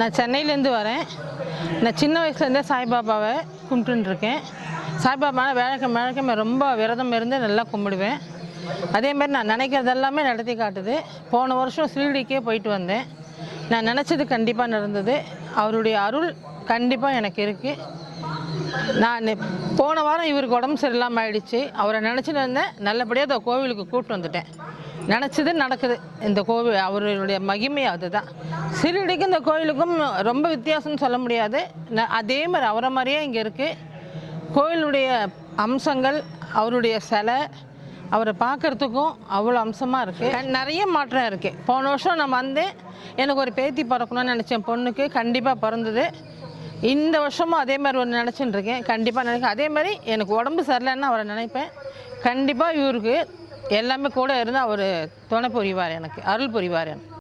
நான் சென்னையிலேருந்து வரேன். நான் சின்ன வயசுலேருந்தே சாய்பாபாவை கும்பிட்டுன்னு இருக்கேன் சாய்பாபா வேலைக்கு வேலைக்கிழமை ரொம்ப விரதம் இருந்து நல்லா கும்பிடுவேன். அதே மாதிரி நான் நினைக்கிறது எல்லாமே நடத்தி காட்டுது. போன வருஷம் ஸ்ரீடிக்கே போயிட்டு வந்தேன். நான் நினச்சது கண்டிப்பாக நடந்தது. அவருடைய அருள் கண்டிப்பாக எனக்கு இருக்குது நான் போன வாரம் இவருக்கு உடம்பு சரியில்லாமல் ஆயிடுச்சு. அவரை நினச்சிட்டு இருந்தேன். நல்லபடியாக அந்த கோவிலுக்கு கூப்பிட்டு வந்துட்டேன். நினச்சது நடக்குது. இந்த கோவில் அவருடைய மகிமை அதுதான். சிறுடிக்கும் இந்த கோவிலுக்கும் ரொம்ப வித்தியாசம்னு சொல்ல முடியாது. ந- அதே மாதிரி அவரை மாதிரியே இங்கே இருக்குது கோவிலுடைய அம்சங்கள் அவருடைய சிலை அவரை பார்க்குறதுக்கும் அவ்வளோ அம்சமாக இருக்குது நிறைய மாற்றம் இருக்குது போன வருஷம் நான் வந்தேன். எனக்கு ஒரு பேத்தி பிறக்கணும்னு நினச்சேன். பொண்ணுக்கு கண்டிப்பாக பிறந்தது. இந்த வருஷமும் அதே மாதிரி ஒன்று நினச்சிட்டு இருக்கேன். கண்டிப்பாக நினைக்க அதே மாதிரி எனக்கு உடம்பு சரியில்லைன்னு அவரை நினைப்பேன். கண்டிப்பாக இவருக்கு எல்லாமே கூட இருந்து அவர் துணை புரிவார் எனக்கு அருள் புரிவார் எனக்கு.